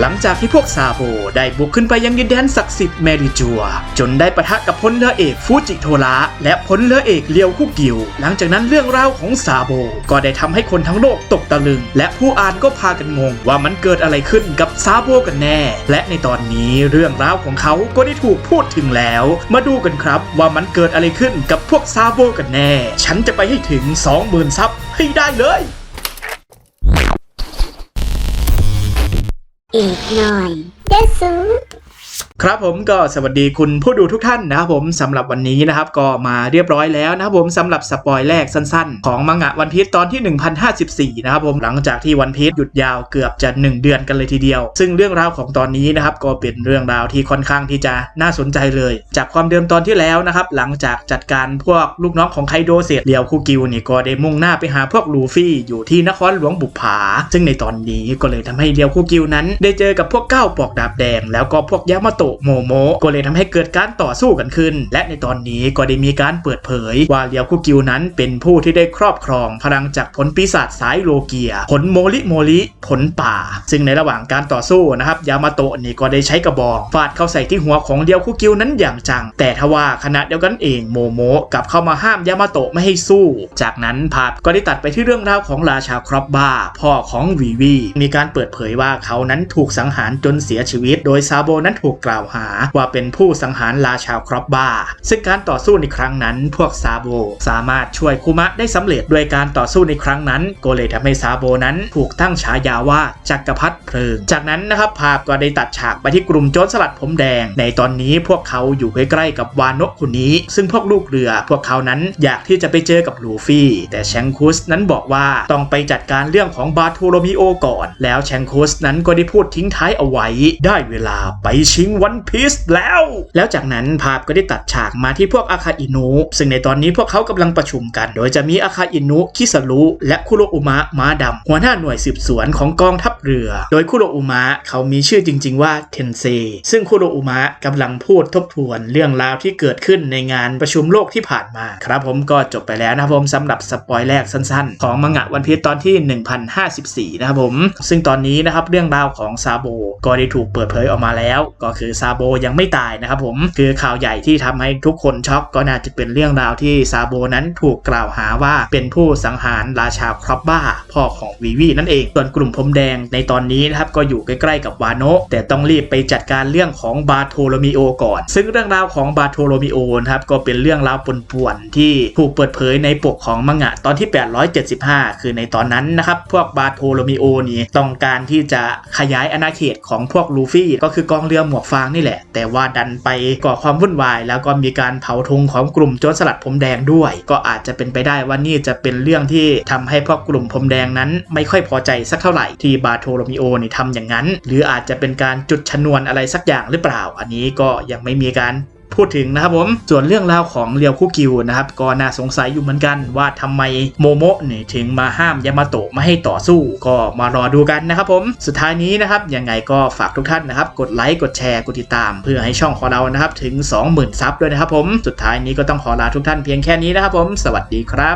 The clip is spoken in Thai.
หลังจากที่พวกซาโบได้บุกขึ้นไปยังดินแดนศักดิ์สิทธิ์เมริจัว จนได้ปะทะกับพลเรือเอกฟูจิโทระและพลเรือเอกเลียวคุกิว หลังจากนั้นเรื่องราวของซาโบ ก็ได้ทำให้คนทั้งโลกตกตะลึง และผู้อ่านก็พากันงงว่ามันเกิดอะไรขึ้นกับซาโบกันแน่ และในตอนนี้เรื่องราวของเขาก็ได้ถูกพูดถึงแล้ว มาดูกันครับว่ามันเกิดอะไรขึ้นกับพวกซาโบกันแน่ ฉันจะไปให้ถึง 20,000ซับให้ได้เลย อีกหน่อยเดซู ครับผมก็สวัสดีคุณผู้ดูทุกท่านนะครับผมสำหรับวันนี้นะครับก็มาเรียบร้อยแล้วนะครับผมสำหรับสปอยแรกสั้นๆ ของมังงะวันพีชตอนที่ 1054นะครับผมหลังจากที่วันพีชหยุดยาวเกือบจะ 1 เดือนกันเลยทีเดียว ซึ่งเรื่องราวของตอนนี้นะครับก็เป็นเรื่องราวที่ค่อนข้างที่จะน่าสนใจเลย จากความเดิมตอนที่แล้วนะครับหลังจากจัดการพวกลูกน้องของไคโดเสร็จเลียวคูกิวนี่ก็ได้มุ่งหน้าไปหาพวกลูฟี่อยู่ที่นครหลวงบุปผา ซึ่งในตอนนี้ก็เลยทำให้เลียวคูกิวนั้น ได้เจอกับพวกก้าวปอกดาบแดงแล้วก็พวกยามาโตโมโมก็เลยทำให้เกิดการต่อสู้กันขึ้น และในตอนนี้ก็ได้มีการเปิดเผย ว่าเลียวคูกิวนั้นเป็นผู้ที่ได้ครอบครองพลังจากผลปีศาจสายโลเกีย ผลโมริโมริผลป่า ซึ่งในระหว่างการต่อสู้นะครับ ยามาโตะนี่ก็ได้ใช้กระบอกฟาดเข้าใส่ที่หัวของเลียวคูกิวนั้นอย่างจัง แต่ทว่าขณะเดียวกันเองโมโมกลับเข้ามาห้ามยามาโตะไม่ให้สู้ จากนั้นภาพก็ได้ตัดไปที่เรื่องราวของราชาครอบบ้า พ่อของวีวีมีการเปิดเผยว่าเขานั้นถูกสังหารจนเสียชีวิต โดยซาโบนั้นถูกกล่าวหาว่าเป็นผู้สังหารราชาวครอบบ้า ซึ่งการต่อสู้ในครั้งนั้น พวกซาโบสามารถช่วยคุมะได้สำเร็จด้วยการต่อสู้ในครั้งนั้น ก็เลยทำให้ซาโบนั้นถูกตั้งฉายาว่าจักรพรรดิเพลิง จากนั้นนะครับภาพก็ได้ตัดฉากไปที่กลุ่มโจรสลัดผมแดง ในตอนนี้พวกเขาอยู่ใกล้ๆกับวานกคนนี้ ซึ่งพวกลูกเรือ พวกเขานั้นอยากที่จะไปเจอกับลูฟี่ แต่แชงคุสนั้นบอกว่าต้องไปจัดการเรื่องของบาโทโรมิโอก่อน แล้วแชงคุสนั้นก็ได้พูดทิ้งท้ายเอาไว้ ได้เวลาไปชิงวันพีซแล้ว แล้วจากนั้นภาพก็ได้ตัดฉากมาที่พวกอาคาอินุ ซึ่งในตอนนี้พวกเขากำลังประชุมกัน โดยจะมีอาคาอินุคิสรุและคุโรอุมะม้าดำหัวหน้าหน่วยสืบสวนของกองทัพเรือ โดยคุโรอุมะเขามีชื่อจริง ๆ ว่าเทนเซซึ่งคุโรอุมะกำลังพูดทบทวนเรื่องราวที่เกิดขึ้นในงานประชุมโลกที่ผ่านมาครับผมก็จบไปแล้วนะครับผมสำหรับสปอยแรกสั้นๆ ของมังงะวันพีชตอนที่ 1054 นะครับผม ซึ่งตอนนี้นะครับเรื่องราวของซาโบก็ได้ถูกเปิดเผยออกมาแล้ว ก็คือซาโบยังไม่ตายนะครับผมคือข่าวใหญ่ที่ทำให้ทุกคนช็อกก็น่าจะเป็นเรื่องราวที่ซาโบนั้นถูกกล่าวหาว่าเป็นผู้สังหารราชาครอบบ้า พ่อของวีวีนั่นเอง ส่วนกลุ่มพรมแดงในตอนนี้นะครับก็อยู่ใกล้ๆกับวาโนะแต่ต้องรีบไปจัดการเรื่องของบาโทโลมิโอก่อน ซึ่งเรื่องราวของบาโทโลมิโอนะครับก็เป็นเรื่องราวป่วนๆที่ถูกเปิดเผยในปกของมังงะตอนที่ 875 คือในตอนนั้นนะครับพวกบาโทโลมิโอนี่ต้องการที่จะขยายอาณาเขตของพวกลูฟี่ ก็คือกองเรือหมวกฟางนี่แหละ แต่ว่าดันไปก่อความวุ่นวาย แล้วก็มีการเผาธงของกลุ่มโจรสลัดผมแดงด้วย ก็อาจจะเป็นไปได้ว่านี่จะเป็นเรื่องที่ทำให้พวกกลุ่มผมแดงนั้น ไม่ค่อยพอใจสักเท่าไหร่ที่บาโทโลมิโอนี่ทำอย่างนั้น หรืออาจจะเป็นการจุดชนวนอะไรสักอย่างหรือเปล่า อันนี้ก็ยังไม่มีการ พูดถึงนะครับผมส่วนเรื่องราวของเรียวคุกิวนะครับก็น่าสงสัยอยู่เหมือนกันว่าทำไมโมโมะเนี่ยถึงมาห้ามยามาโตะไม่ให้ต่อสู้ก็มารอดูกันนะครับผมสุดท้ายนี้นะครับยังไงก็ฝากทุกท่านนะครับกดไลค์กดแชร์กดติดตาม เพื่อให้ช่องของเรานะครับถึง 20,000ซับด้วยนะครับผมสุดท้ายนี้ก็ต้องขอลาทุกท่านเพียงแค่นี้นะครับผม สวัสดีครับ